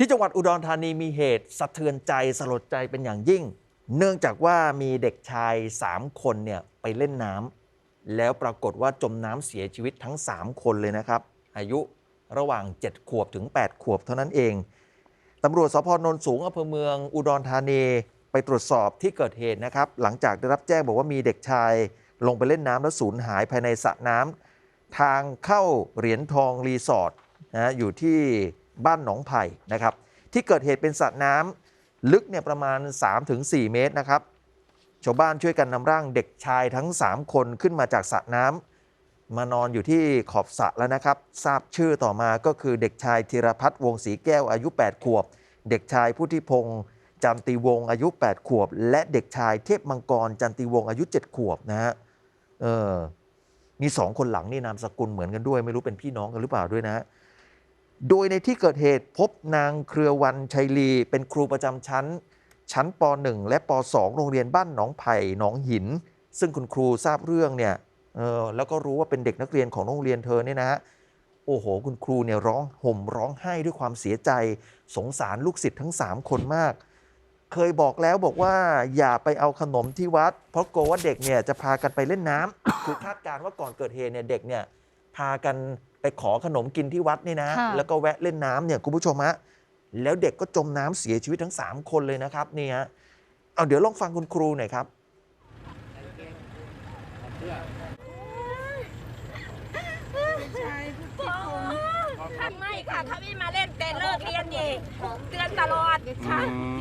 ที่จังหวัดอุดรธานีมีเหตุสะเทือนใจสลดใจเป็นอย่างยิ่ง เนื่องจากว่ามีเด็กชาย 3 คนเนี่ยไปเล่นน้ำแล้วปรากฏว่าจมน้ำเสียชีวิตทั้ง 3 คนเลยนะครับ อายุระหว่าง 7 ขวบถึง 8 ขวบเท่านั้นเองตำรวจสพนนสูงอำเภอเมืองอุดรธานีไปตรวจสอบที่เกิดเหตุนะครับ หลังจากได้รับแจ้งบอกว่ามีเด็กชาย ลงไปเล่นน้ำแล้วสูญหายภายในสระน้ำทางเข้าเหรียญทองรีสอร์ทนะอยู่ที่ บ้านหนองไผ่นะครับ ที่เกิดเหตุเป็นสระน้ำลึกเนี่ยประมาณ 3-4 เมตรนะครับ ชาวบ้านช่วยกันนำร่างเด็กชายทั้ง 3 คนขึ้นมาจากสระน้ำมานอนอยู่ที่ขอบสระแล้วนะครับ ทราบชื่อต่อมาก็คือเด็กชายธีรพัฒน์วงศรีแก้วอายุ 8 ขวบ เด็กชายพุทธิพงศ์จันติวงศ์อายุ 8 ขวบ และเด็กชายเทพมังกรจันติวงศ์อายุ 7 ขวบนะฮะเออมีสองคนหลังนี่นามสกุลเหมือนกันด้วย ไม่รู้เป็นพี่น้องกันหรือเปล่าด้วยนะ โดยในที่เกิดเหตุพบนางเครือวันชัยลี เป็นครูประจำชั้น ชั้นป .1 และป .2 โรงเรียนบ้านหนองไผ่หนองหิน ซึ่งคุณครูทราบเรื่องเนี่ยเออแล้วก็รู้ว่าเป็นเด็กนักเรียนของโรงเรียนเธอเนี่ยนะฮะโอ้โห คุณครูเนี่ยร้องห่มร้องไห้ด้วยความเสียใจ สงสารลูกศิษย์ทั้ง 3 คนมาก เคยบอกแล้วบอกว่าอย่าไปเอาขนมที่วัด เพราะกลัวว่าเด็กเนี่ยจะพากันไปเล่นน้ำคือคาดการณ์ว่าก่อนเกิดเหตุเนี่ยเด็กเนี่ย พากันไปขอขนมกินที่วัดนี่นะ ค่ะ แล้วก็แวะเล่นน้ำเนี่ยคุณผู้ชมฮะแล้วเด็กก็จมน้ำเสียชีวิตทั้ง 3 คนเลยนะครับนี่ฮะเอาเดี๋ยวลองฟังคุณครูหน่อยครับ ไม่ค่ะเขาไม่มาเล่นแต่เลิกเรียนนี่เตือนตลอดค่ะ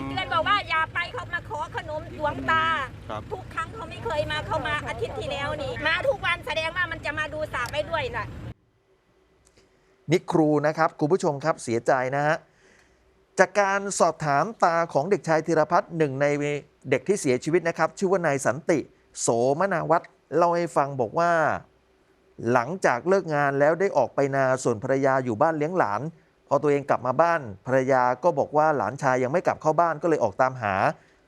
เตือนบอกว่าอย่าไปเขามาขอขนมหลวงตา ครับทุกครั้งเขาไม่เคยมาเขามาอาทิตย์ที่แล้วนี่ มาทุกวันแสดงว่ามันจะมาดูสาไปด้วยน่ะนี่ครูนะครับคุณผู้ชมครับเสียใจนะฮะจากการสอบถามตาของเด็กชายธีรพัฒน์หนึ่งในเด็กที่เสียชีวิตนะครับ ชื่อว่านายสันติ โสมนาวัตรเล่าให้ฟังบอกว่า หลังจากเลิกงานแล้วได้ออกไปนาส่วนภรรยาอยู่บ้านเลี้ยงหลาน พอตัวเองกลับมาบ้านภรรยาก็บอกว่าหลานชายยังไม่กลับเข้าบ้านก็เลยออกตามหา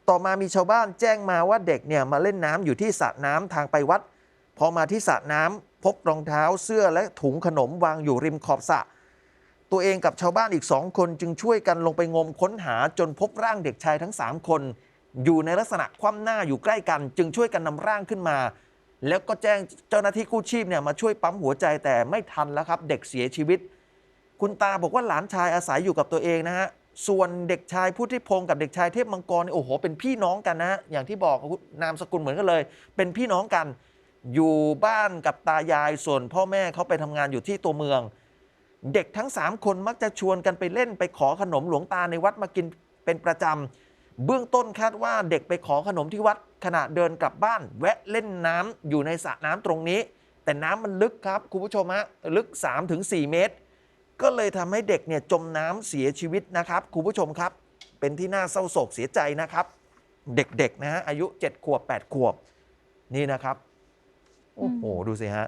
ต่อมามีชาวบ้านแจ้งมาว่าเด็กเนี่ยมาเล่นน้ำอยู่ที่สระน้ำทางไปวัด พอมาที่สระน้ำพบรองเท้าเสื้อและถุงขนมวางอยู่ริมขอบสระตัวเองกับชาวบ้านอีกสองคนจึงช่วยกันลงไปงมค้นหาจนพบร่างเด็กชายทั้ง 3 คน อยู่ในลักษณะคว่ำหน้าอยู่ใกล้กัน จึงช่วยกันนำร่างขึ้นมา แล้วก็แจ้งเจ้าหน้าที่กู้ชีพเนี่ยมาช่วยปั๊มหัวใจแต่ไม่ทันแล้วครับ เด็กเสียชีวิต คุณตาบอกว่าหลานชายอาศัยอยู่กับตัวเองนะฮะ ส่วนเด็กชายพุทธิพงศ์กับเด็กชายเทพมังกรนี่โอ้โห เป็นพี่น้องกันนะอย่างที่บอกนามสกุลเหมือนกันเลย เป็นพี่น้องกัน อยู่บ้านกับตายายส่วนพ่อแม่เขาไปทำงานอยู่ที่ตัวเมือง เด็กทั้ง 3 คนมักจะชวนกันไปเล่นไปขอขนมหลวงตาในวัดมากินเป็นประจำเบื้องต้นคาดว่าเด็กไปขอขนมที่วัดขณะเดินกลับบ้าน แวะเล่นน้ำอยู่ในสระน้ำตรงนี้ แต่น้ำมันลึกครับคุณผู้ชมฮะลึก 3-4 เมตร ก็เลยทำให้เด็กเนี่ยจมน้ำเสียชีวิตนะครับคุณผู้ชมครับ เป็นที่น่าเศร้าโศกเสียใจนะครับ เด็กๆนะฮะอายุ 7 ขวบ 8 ขวบ นี่นะครับ โอ้โห ดูสิฮะ